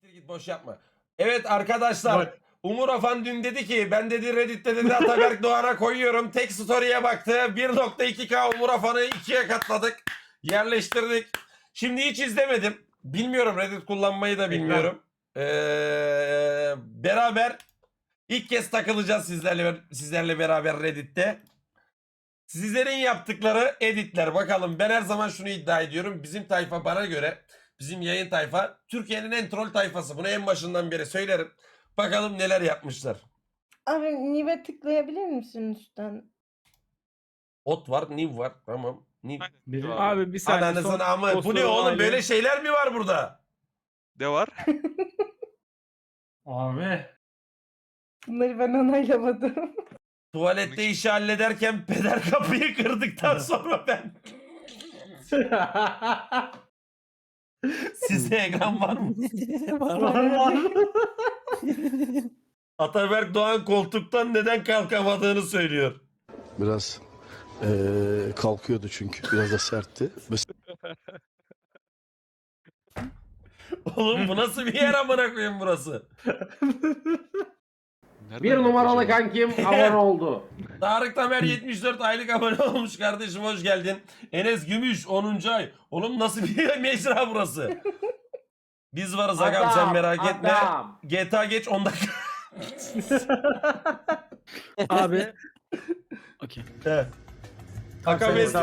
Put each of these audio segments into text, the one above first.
Siktir git boş yapma. Evet arkadaşlar. Umur Afan dün dedi ki ben dedi Reddit'te dedi Ataberk Doğan'a koyuyorum. Tek story'e baktı. 1.2K Umur Afan'ı ikiye katladık. Yerleştirdik. Şimdi hiç izlemedim. Bilmiyorum Reddit kullanmayı da bilmiyorum. Ee, beraber ilk kez takılacağız sizlerle sizlerle beraber Reddit'te. Sizlerin yaptıkları editler bakalım. Ben her zaman şunu iddia ediyorum. Bizim tayfa bana göre bizim yayın tayfa Türkiye'nin en troll tayfası. Bunu en başından beri söylerim. Bakalım neler yapmışlar. Abi Nive tıklayabilir misin üstten? Ot var, niv var. Tamam. Niv. Benim Abi. abi bir saniye. Ananı son sana ama bu ne postu oğlum aile- böyle şeyler mi var burada? Ne var? Abi. Bunları ben onaylamadım. Tuvalette işi hallederken peder kapıyı kırdıktan sonra ben size ekran var mı? var var. Ataberk Doğan koltuktan neden kalkamadığını söylüyor. Biraz eee, kalkıyordu çünkü. Biraz da sertti. Oğlum bu nasıl bir yer amına koyayım burası? Nereden Bir numaralı kankim abone oldu. Tarık Tamer 74 aylık abone olmuş kardeşim hoş geldin. Enes Gümüş 10. ay. Oğlum nasıl bir mecra burası? Biz varız agam sen merak etme. adam. GTA geç 10 dakika. abi. Okey. He. Akabes,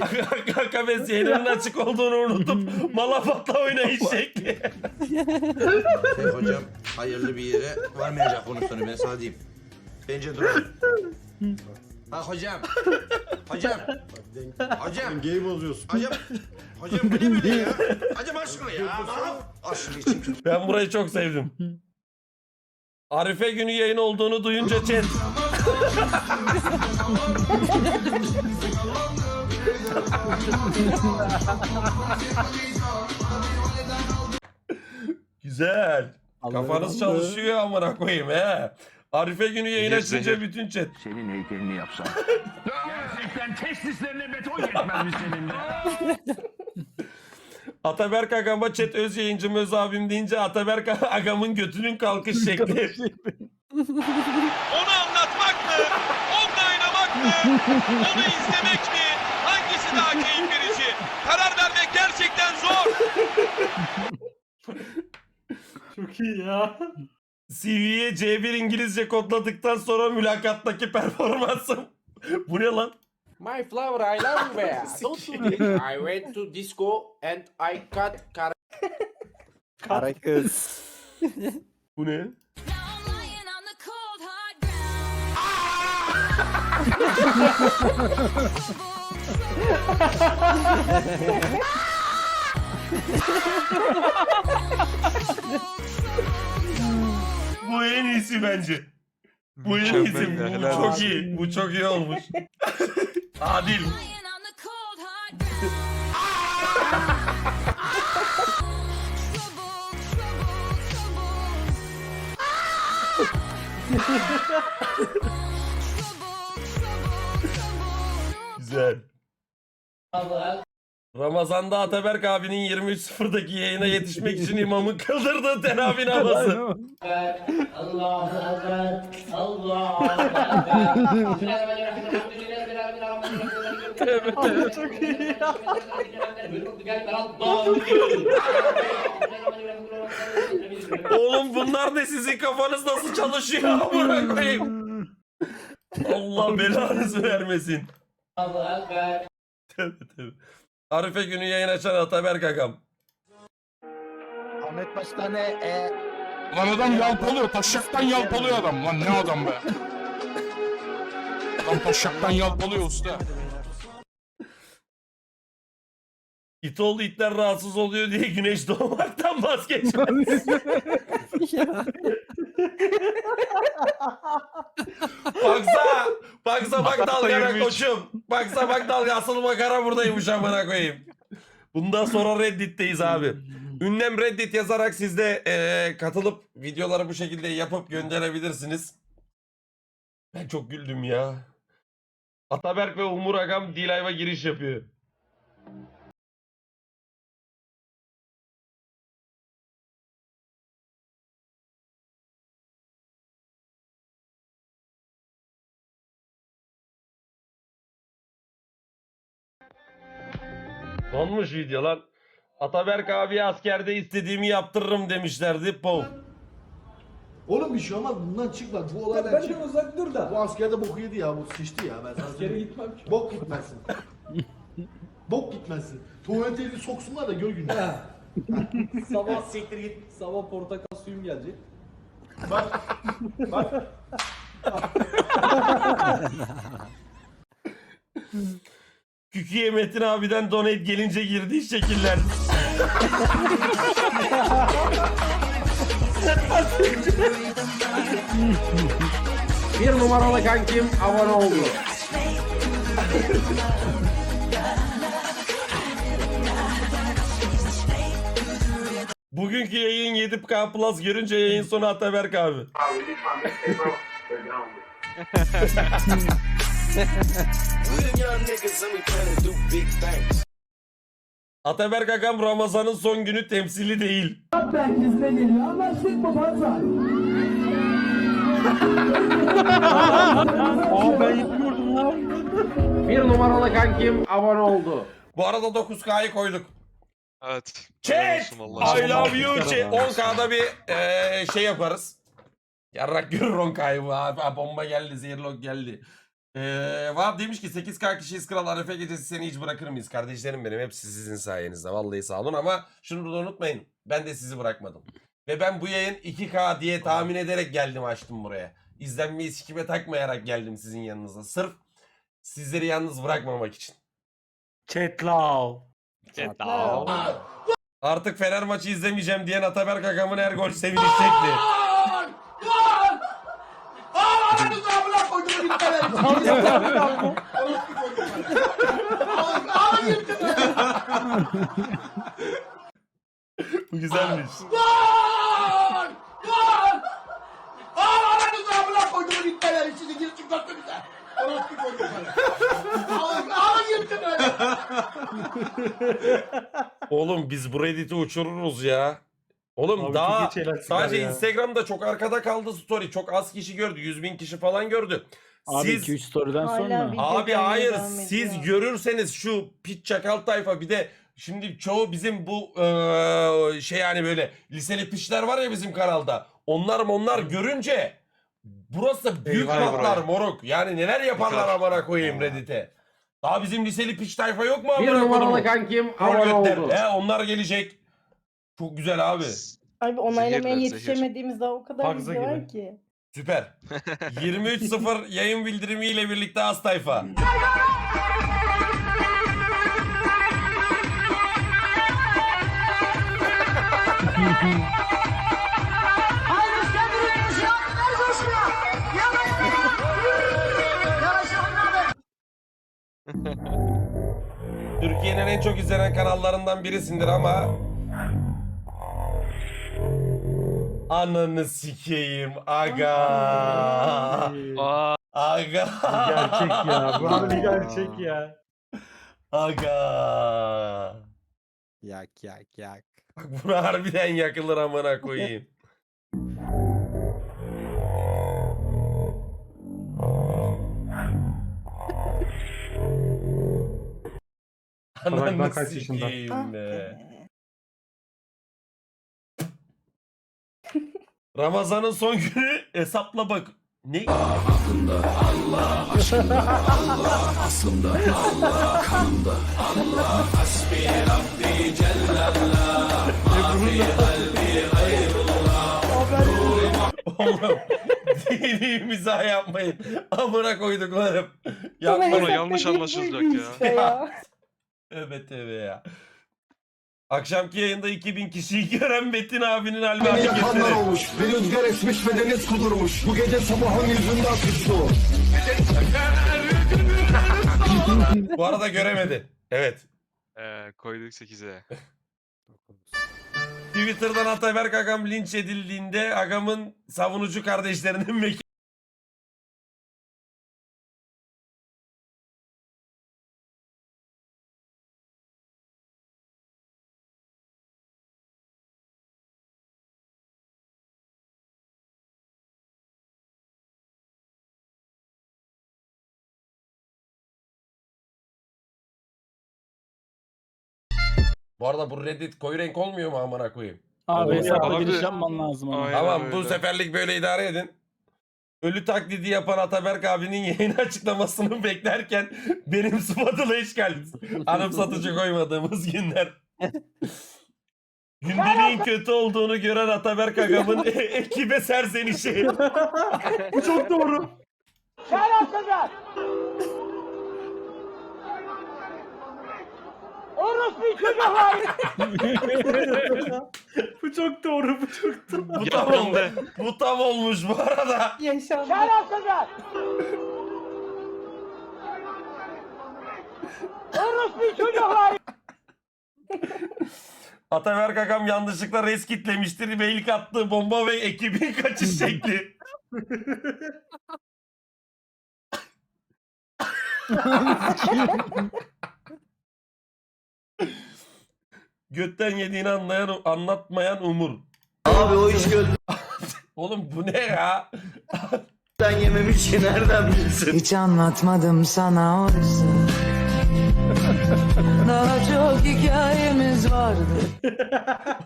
Hayır, Akabes yayınının açık olduğunu unutup Malafat'la oynayış şekli. Hey hocam hayırlı bir yere varmayacak onun sonu ben sana diyeyim. Bence duralım. Ha hocam. Hocam. Hocam. Dengeyi bozuyorsun. Hocam. Hocam bu ne böyle ya? Hocam aşkına ya. Aşkına için çok. Ben burayı çok sevdim. Arife günü yayın olduğunu duyunca chat. Güzel. Kafanız çalışıyor amına koyayım he. Arife günü yayın açınca zehir. bütün chat. Senin heykelini yapsam. Gerçekten testislerine beton yetmez mi senin de? Ataberk Agam'a chat öz yayıncım öz abim deyince Ataberk Agam'ın götünün kalkış şekli. Onu anlatmak mı? Onunla oynamak mı? Onu izlemek mi? Hangisi daha keyif verici? Karar vermek gerçekten zor. Çok iyi ya. CV'ye C1 İngilizce kodladıktan sonra mülakattaki performansım. Bu ne lan? My flower I love you be. Don't do this. I went to disco and I cut kar Kara kız. Bu ne? Now Bu en iyisi bence. Bu en iyisi. Mükemmel ya, Bu helal çok olsun. iyi. Bu çok iyi olmuş. Adil. Güzel. Ramazan'da Ataberk abinin 23.0'daki yayına yetişmek için imamın kıldırdığı teravih namazı. Çok iyi ya. Oğlum bunlar ne sizin kafanız nasıl çalışıyor amına koyayım. Allah belanızı vermesin. Tövbe tövbe. Arife günü yayın açan Ataberk Agam. Ahmet Başkan'a e, Lan adam yalpalıyor. Taşaktan yalpalıyor adam. Lan ne adam be. Adam taşaktan yalpalıyor usta. İtoğlu itler rahatsız oluyor diye güneş doğmaktan vazgeçmez. baksa, baksa bak dalgana koçum. Baksa bak dalga asıl makara buradaymış amına koyayım. Bundan sonra Reddit'teyiz abi. Ünlem Reddit yazarak siz de eee, katılıp videoları bu şekilde yapıp gönderebilirsiniz. Ben çok güldüm ya. Ataberk ve Umur Agam D-Live'a giriş yapıyor. Donmuş video lan. Ataberk abi askerde istediğimi yaptırırım demişlerdi. Pov. Oğlum bir şey olmaz bundan çıkma. Bu olaylar çık. uzak dur da. Bu askerde boku yedi ya. Bu sıçtı ya. Ben sana Askere gitmem ki. Bok gitmezsin. Bok gitmezsin. Tuvalete elini soksunlar da gör günü. Sabah siktir git. Sabah portakal suyum gelecek. Bak. Bak. Kükiye Metin abiden donate gelince girdiği şekiller. Bir numaralı kankim abone oldu. Bugünkü yayın 7K Plus görünce yayın sonu Ataberk abi. Ataberk Agam Ramazan'ın son günü temsili değil. Aa ben yapıyordum lan. Bir numaralı kankim abone oldu. Bu arada 9K'yı koyduk. Evet. Chat! I love you chat. 10K'da bir eee, şey yaparız. Yarrak görür 10K'yı bu abi. Bomba geldi, zehirlok geldi. Eee Vahap demiş ki 8K kişiyiz kral Arefe gecesi seni hiç bırakır mıyız? Kardeşlerim benim hepsi sizin sayenizde. Vallahi sağ olun ama şunu da unutmayın. Ben de sizi bırakmadım. Ve ben bu yayın 2K diye tahmin ederek geldim açtım buraya. İzlenmeyi sikime takmayarak geldim sizin yanınıza. Sırf sizleri yalnız bırakmamak için. Chatlav. Artık Fener maçı izlemeyeceğim diyen Ataberk Akam'ın her gol seviniş şekli. Bu güzelmiş. Oğlum biz bu Reddit'i uçururuz ya. Oğlum Abi daha çok iyi şeyler çıkar sadece ya. Instagram'da çok arkada kaldı story. Çok az kişi gördü. 100 bin kişi falan gördü. Abi Siz 2-3 story'den Hala sonra. bir- Abi hayır devam siz ediyor. görürseniz şu piç çakal tayfa bir de şimdi çoğu bizim bu eee, şey yani böyle liseli piçler var ya bizim kanalda. Onlar onlar görünce burası büyük Eyvah patlar eyvah. moruk. Yani neler yaparlar amına koyayım Reddit'e. Daha bizim liseli piç tayfa yok mu Bir amına numaralı koyayım? kankim Rol oldu. He onlar gelecek. Çok güzel abi. Abi onaylamaya Zehirler, zehir. yetişemediğimiz daha o kadar Pagza video var gibi. ki. Süper. 23.0 yayın bildirimiyle birlikte az tayfa. Türkiye'nin en çok izlenen kanallarından birisindir ama Ananı sikeyim aga. Aa, Aga. Gerçek ya. Bu abi gerçek ya. Aga. Yak yak yak. Bak buna harbiden yakılır amına koyayım. Bak, Ananı kaç yaşında? sikeyim Ah be. Ramazan'ın son günü hesapla bak. Ne? Oğlum dini mizah yapmayın. Amına koyduklarım. Yapmayın. Sonra yanlış hesaplayıp anlaşılacak buydu ya. işte ya. Evet evet ya. Akşamki yayında 2000 kişiyi gören Metin abinin albümü hareketleri. olmuş. Bir rüzgar esmiş ve deniz kudurmuş. Bu gece sabahın yüzünden sıçtı o. Bu arada göremedi. Evet. ee, koyduk 8'e. Twitter'dan Ataberk Agam linç edildiğinde Agam'ın savunucu kardeşlerinin mekanı Bu arada bu Reddit koyu renk olmuyor mu amına koyayım? Abi hesaba Abi. giriş yapman lazım ama. Aynen Tamam öyle. bu seferlik böyle idare edin. Ölü taklidi yapan Ataberk abinin yayın açıklamasını beklerken benim sıfatıyla iş geldi. Anımsatıcı koymadığımız günler. Gündeliğin kötü olduğunu gören Ataberk agamın ekibe serzenişi. Bu çok doğru. Bu çok doğru, bu çok doğru. bu tam olmuş. Bu tam olmuş bu arada. Yaşandı. Ataberk agam yanlışlıkla res kitlemiştir ve ilk attığı bomba ve ekibin kaçış şekli. Götten yediğini anlayan, anlatmayan Umur. Abi o iş Oğlum bu ne ya? yememiş ki nereden bilsin? Hiç anlatmadım sana oysa Daha çok hikayemiz vardı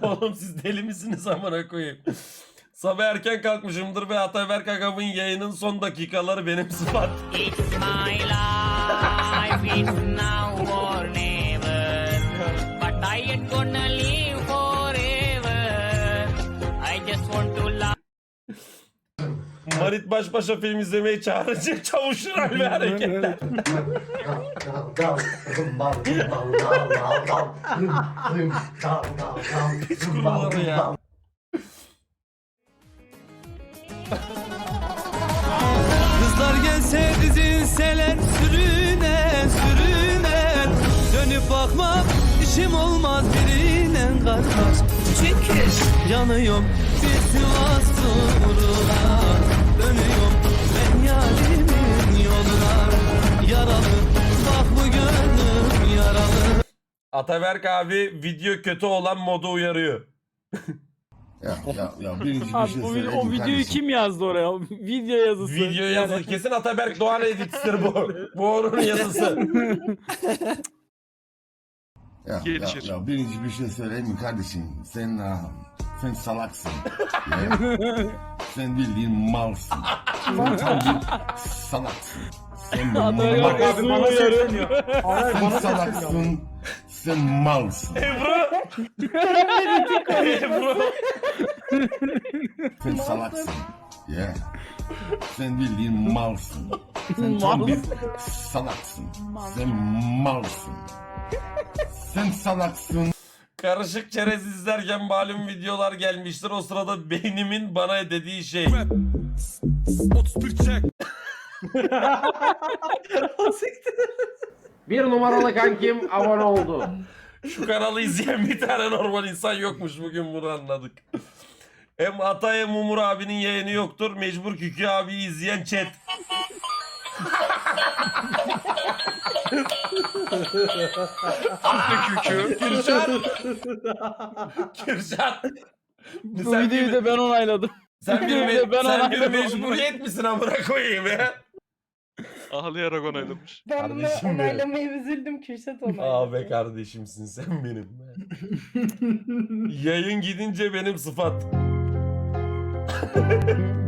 Oğlum siz deli misiniz amına koyayım? Sabah erken kalkmışımdır ve Ataberk agamın yayının son dakikaları benim sıfat. It's my life, it's now or gonna live forever. I just want to love. Marit baş başa film izlemeye çağırınca çavuşur hal ve hareketler. Hiç kurulmadı ya. Kızlar gelse dizilseler sürüne işim olmaz birine kardeş Çünkü yanıyorum bir Sivas uğruna Dönüyorum ben yarimin yoluna Yaralı bak bu gönlüm yaralı Ataberk abi video kötü olan modu uyarıyor. Ya ya ya birinci bir Abi şey bu, söyleyeyim o videoyu kardeşim. kim yazdı oraya? O video yazısı. Video yazı kesin Ataberk Doğan edittir bu. Bu onun yazısı. Ya, ya, Gelişir. ya birinci bir şey söyleyeyim mi kardeşim? Sen ah, sen salaksın. Ya. sen bildiğin malsın. Sen tam bir salaksın. Sen Ataberk mal- abi Abi bana sesleniyor. Hayır sen bana sesleniyor. salaksın. Sen malsın. Ebru. Ebru. Sen salaksın. Ya. Sen bildiğin malsın. Sen tam bir salaksın. Sen malsın. Sen salaksın. Karışık çerez izlerken malum videolar gelmiştir. O sırada beynimin bana dediği şey. Bir numaralı kankim abone oldu. Şu kanalı izleyen bir tane normal insan yokmuş bugün bunu anladık. Hem Ata hem Umur abinin yayını yoktur. Mecbur Kükü abiyi izleyen chat. Kükü. Kürşat. Kürşat. Bu Sen videoyu bir, da ben onayladım. sen bir, me- ben sen bir mecburiyet misin amına koyayım ya? Ağlayarak onaylamış. Ben bunu Kardeşim benim. onaylamaya üzüldüm Kürşat onayladı. Abi kardeşimsin sen benim. Yayın gidince benim sıfat.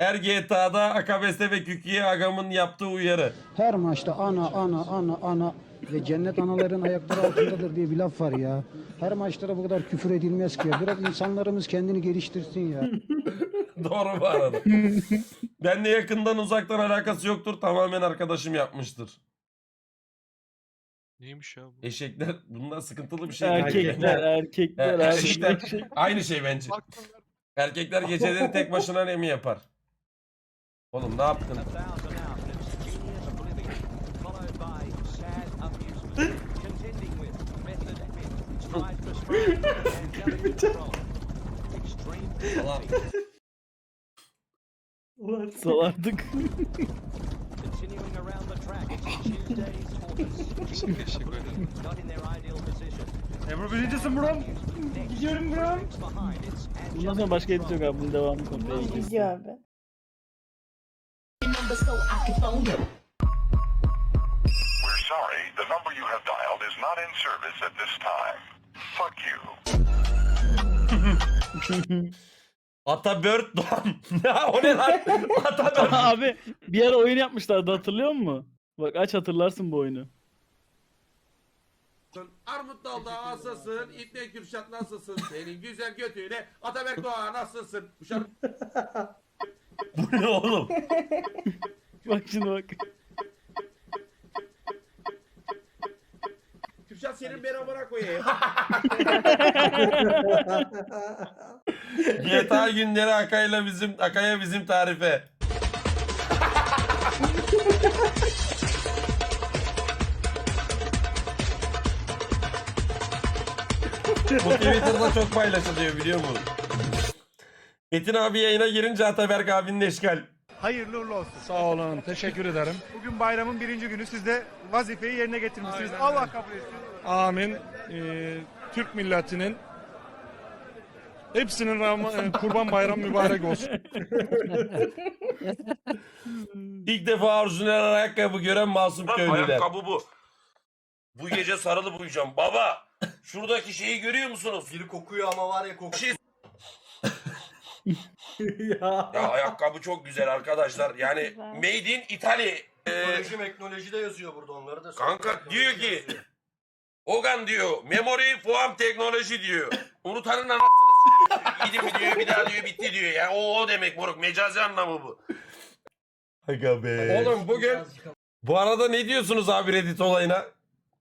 Er GTA'da Akabes'te ve Küki'ye Agam'ın yaptığı uyarı. Her maçta ana ana ana ana ve cennet anaların ayakları altındadır diye bir laf var ya. Her maçta da bu kadar küfür edilmez ki ya. Biraz insanlarımız kendini geliştirsin ya. Doğru bu arada. Benle yakından uzaktan alakası yoktur. Tamamen arkadaşım yapmıştır. Neymiş ya bu? Eşekler bunlar sıkıntılı bir şey. Erkekler, erkekler erkekler aynı şey bence. Erkekler geceleri tek başına ne mi yapar? Oğlum ne yaptın? Ulan, Ulan Salardık. Ebru birincisin bro. Gidiyorum bro. Bundan sonra başka edit yok abi. Bunun devamı komple. Gidiyor abi. Sorry, the number you have dialed is not in service at this time. Fuck you. Atabört Doğan. ya o ne lan? Atabört. Abi bir ara oyun yapmışlardı hatırlıyor musun? Bak aç hatırlarsın bu oyunu. Armut dalda nasılsın? İbne Kürşat nasılsın? Senin güzel götüyle Ataberk Doğan nasılsın? Bu şarkı... Bu ne oğlum? Bak şimdi bak. Kürşat senin amına koyayım. GTA günleri Akay'la bizim Akay'a bizim tarife. Bu Twitter'da çok paylaşılıyor biliyor musun? Metin abi yayına girince Ataberk abinin eşkal. Hayırlı uğurlu olsun. Sağ olun. Teşekkür ederim. Bugün bayramın birinci günü. Siz de vazifeyi yerine getirmişsiniz. Allah kabul etsin. Amin. Ee, Türk milletinin hepsinin Ram- e, kurban bayramı mübarek olsun. İlk defa orijinal ayakkabı gören masum köylüler. Ayakkabı bu. Bu gece sarılıp uyuyacağım. Baba şuradaki şeyi görüyor musunuz? Biri kokuyor ama var ya kokuyor. Şey- Ya ayakkabı çok güzel arkadaşlar. Yani Güzel. made in Italy. Ee, Teknoloji meknoloji de yazıyor burada onları da. kanka diyor ki Ogan diyor memory foam teknoloji diyor. Unutanın anasını s**eyim diyor. Diyor bir daha diyor bitti diyor. Yani o, o demek moruk mecazi anlamı bu. Aga be. Oğlum bugün bu arada ne diyorsunuz abi Reddit olayına?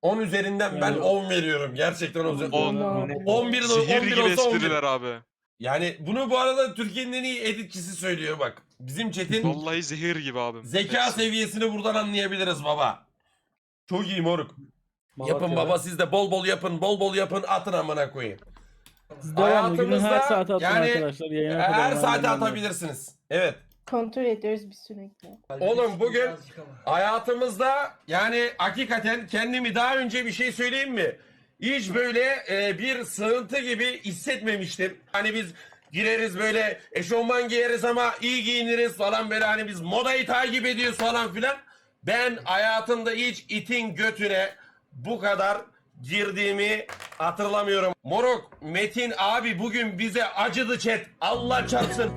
10 üzerinden ben 10 veriyorum. Gerçekten 10 üzerinden. 10. 11 de Sihir 11 gibi olsa 11. espriler abi. Yani bunu bu arada Türkiye'nin en iyi editçisi söylüyor bak. Bizim chat'in Vallahi zehir gibi abi. zeka seviyesini buradan anlayabiliriz baba. Çok iyi moruk. Yapın baba siz de bol bol yapın, bol bol yapın atın amına koyayım. Günün her Hayatımızda saate atın yani arkadaşlar. Yayına kadar Her devam saate edelim. atabilirsiniz. Evet. Kontrol ediyoruz bir sürekli. Oğlum bugün hayatımızda yani hakikaten kendimi daha önce bir şey söyleyeyim mi? Hiç böyle e, bir sığıntı gibi hissetmemiştim. Hani biz gireriz böyle eşofman giyeriz ama iyi giyiniriz falan böyle hani biz modayı takip ediyoruz falan filan. Ben hayatımda hiç itin götüne bu kadar girdiğimi hatırlamıyorum. Moruk Metin abi bugün bize acıdı chat. Allah çarpsın.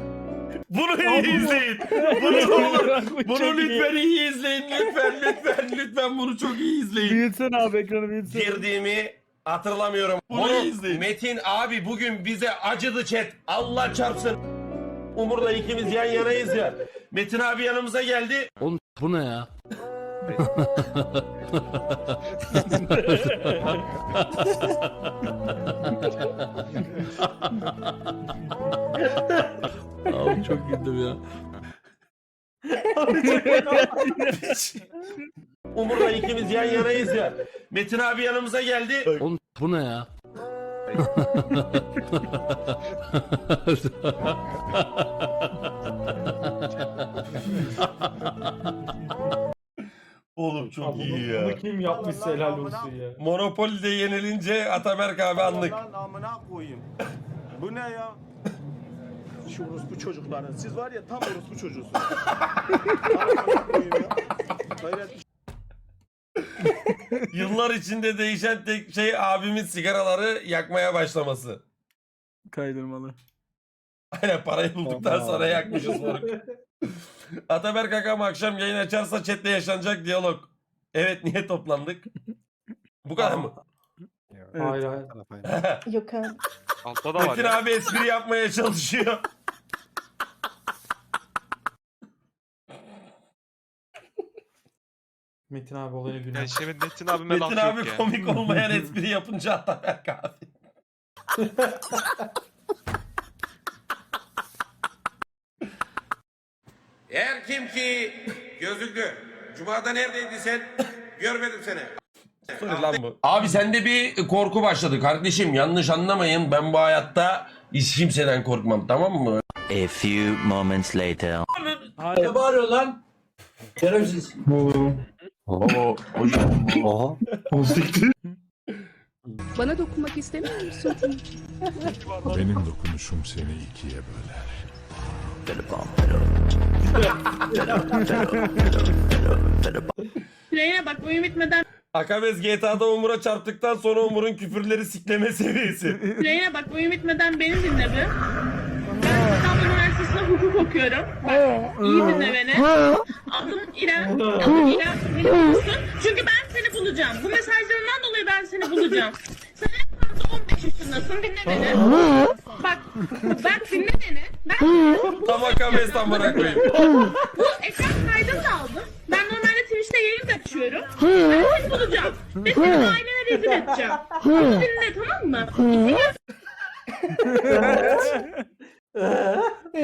Bunu iyi izleyin. Bunu olur. Bunu lütfen iyi izleyin. Lütfen lütfen lütfen bunu çok iyi izleyin. Büyütsene abi ekranı büyütsene. Girdiğimi hatırlamıyorum. Bunu izleyin. Metin abi bugün bize acıdı chat. Allah çarpsın. Umur'la ikimiz yan yanayız ya. Metin abi yanımıza geldi. Oğlum bu ne ya? Abi çok güldüm ya. Umur'la ikimiz yan yanayız ya. Metin abi yanımıza geldi. Oğlum bu ne ya? Oğlum çok iyi ya. kim yapmışsa helal olsun ya. Monopoly'de yenilince Ataberk abi anlık. amına koyayım. Bu ne ya? Şu orospu çocukları. Siz var ya tam orospu çocuğusunuz. Hayret Yıllar içinde değişen tek şey abimin sigaraları yakmaya başlaması. Kaydırmalı. Aynen parayı bulduktan Aman. sonra yakmışız moruk. Ataberk Akam akşam yayın açarsa chatle yaşanacak diyalog. Evet niye toplandık? Bu kadar mı? Hayır hayır. Yok abi. Altta da var Metin ya. abi espri yapmaya çalışıyor. Metin abi olaya günah. Yani şimdi Metin abime laf Metin yok abi ya. komik olmayan espri yapınca Ataberk abi. Eğer kim ki gözlüklü. Cuma'da neredeydin sen? Görmedim seni. Lan bu. Abi sende bir korku başladı kardeşim. Yanlış anlamayın. Ben bu hayatta hiç kimseden korkmam tamam mı? A few moments later. Ne bağırıyor lan? Şerefsiz. Bana dokunmak istemiyor musun? Benim dokunuşum seni ikiye böler. Süreyya bak oyun bitmeden Akabes GTA'da Umur'a çarptıktan sonra Umur'un küfürleri sikleme seviyesi. Süreyya bak oyun bitmeden beni dinle bir. Ben İstanbul Üniversitesi'nde hukuk okuyorum. Bak iyi dinle beni. Adım İrem. Adım İrem. Biliyor musun? Çünkü ben seni bulacağım. Bu mesajlarından dolayı ben seni bulacağım. Sen en fazla 15 yaşındasın. Dinle beni. Bak, bak dinle beni. Ben Tam Akabes amına koyayım. bu ekran kaydını da aldım. Ben normalde Twitch'te yayın açıyorum. Ben seni bulacağım. Ve seni ailene rezil edeceğim. Bunu dinle tamam mı?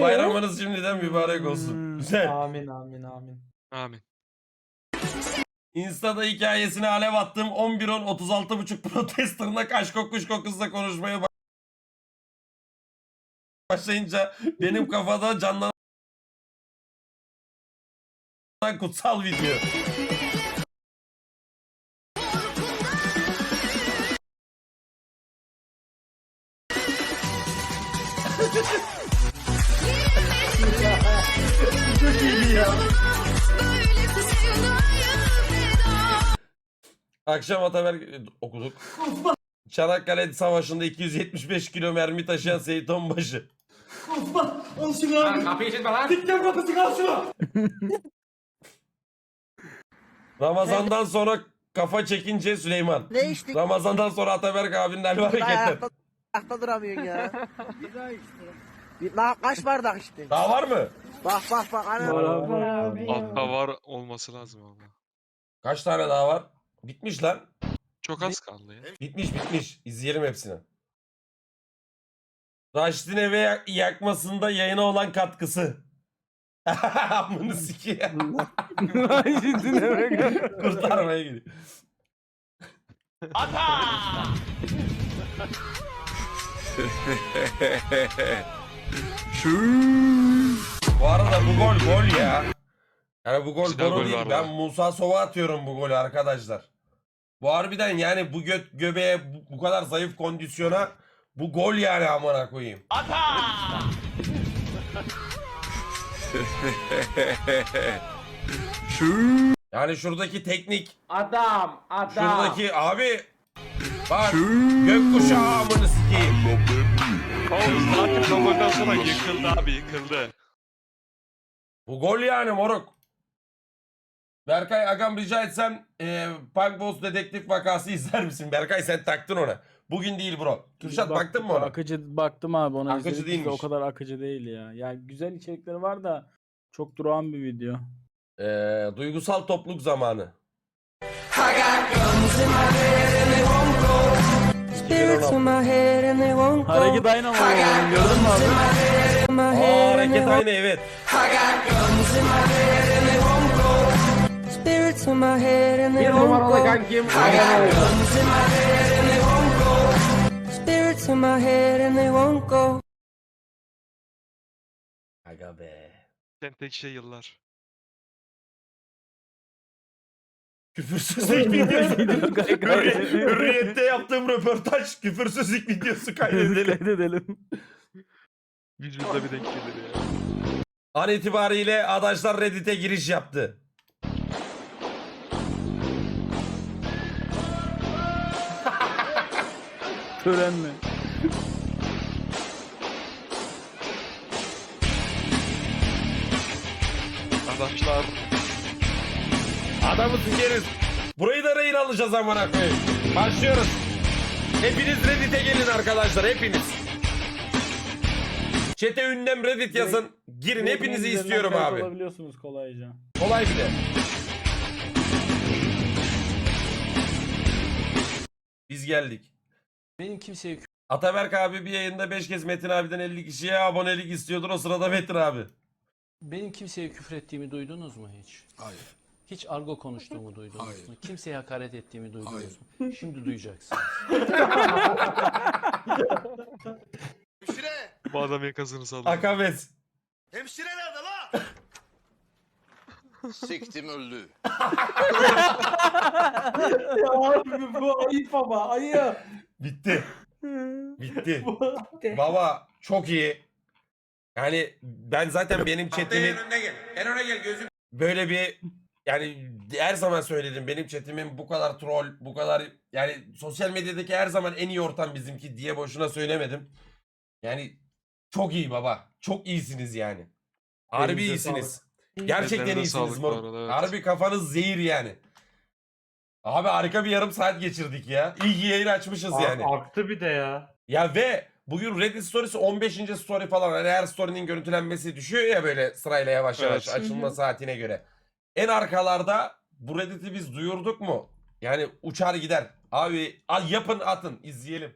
Bayramınız şimdiden mübarek olsun. Güzel. Amin amin amin. Amin. Insta'da hikayesine alev attım. 11-10 36.5 protesterına kaş kokuş kokusla konuşmaya ba- başlayınca benim kafada canlanan kutsal video. Akşam Ataberk e, okuduk. Çanakkale Savaşı'nda 275 kilo mermi taşıyan Seyit Onbaşı. Kapıyı işitme lan. Ramazandan sonra kafa çekince Süleyman. Ne içtik? Ramazandan sonra Ataberk abinin el hareketler. ayakta duramıyorsun ya. Bir daha kaç bardak içtin? Daha var mı? Bak bak bak. Ana. Altta var olması lazım ama. Kaç tane daha var? Bitmiş lan. Çok az kaldı ya. Bitmiş bitmiş. İzleyelim hepsini. Raşit'in eve yak- yakmasında yayına olan katkısı. Amını sikeyim. Kurtarmaya gidiyor. Bu arada bu gol gol ya. Yani bu gol Güzel gol gol değil. var Ben. Musa Sova atıyorum bu golü arkadaşlar. Bu harbiden yani bu göt göbeğe bu, bu kadar zayıf kondisyona bu gol yani amına koyayım. Yani şuradaki teknik, Adam adam. şuradaki abi bak gökkuşağı amını sikeyim. Oğlum zaten o golden sonra yıkıldı abi yıkıldı. Bu gol yani moruk. Berkay Agam rica etsem e, Punk Boss dedektif vakası izler misin? Berkay sen taktın ona. Bugün değil bro. Kürşat baktın mı ona? Akıcı baktım abi ona. Akıcı izledik de değilmiş. O kadar akıcı değil ya. Ya güzel içerikleri var da çok durağan bir video. E, duygusal topluluk zamanı. 2016. Hareket aynı ama gördün mü abi? Aa hareket aynı evet. Bir numaralı kankim. Aga be. Sen tek şey yıllar. Küfürsüzlük videosu. Hürri- Hürriyette yaptığım röportaj küfürsüzlük videosu kaydedelim. Kaydedelim. Vücudda bir denk gelir ya. An itibariyle adaşlar Reddit'e giriş yaptı. Törenle. Arkadaşlar Adamı sikeriz. Burayı da rehin alacağız amına koyayım. Başlıyoruz. Hepiniz Reddit'e gelin arkadaşlar hepiniz. Çete ünlem Reddit yazın. Girin hepinizi istiyorum abi. Olabiliyorsunuz kolayca. Kolay bir de. Biz geldik. Benim kimseye Ataberk abi bir yayında 5 kez Metin abiden 50 kişiye abonelik istiyordur. O sırada Metin abi. benim kimseye küfür ettiğimi duydunuz mu hiç? Hayır. Hiç argo konuştuğumu duydunuz mu? Kimseye hakaret ettiğimi duydunuz mu? Şimdi duyacaksınız. Hemşire! bu adam yakasını sallıyor. Akabes. Hemşire nerede la? Siktim öldü. abi bu ayıp ama ayıp. Bitti. Bitti. Baba çok iyi. Yani ben zaten benim chatimi önüne gel. En öne gel gözüm. böyle bir yani her zaman söyledim benim chatimin bu kadar troll, bu kadar yani sosyal medyadaki her zaman en iyi ortam bizimki diye boşuna söylemedim. Yani çok iyi baba. Çok iyisiniz yani. Harbi Elinize iyisiniz. Gerçekten Ellerine iyisiniz sağlık bu moruk. arada, evet. Harbi kafanız zehir yani. Abi harika bir yarım saat geçirdik ya. İyi ki yayın açmışız yani. Aktı bir de ya. Ya ve bugün Reddit storiesi 15. story falan. Hani her story'nin görüntülenmesi düşüyor ya böyle sırayla yavaş yavaş Evet. açılma saatine göre. En arkalarda bu Reddit'i biz duyurduk mu? Yani uçar gider. Abi al yapın atın izleyelim.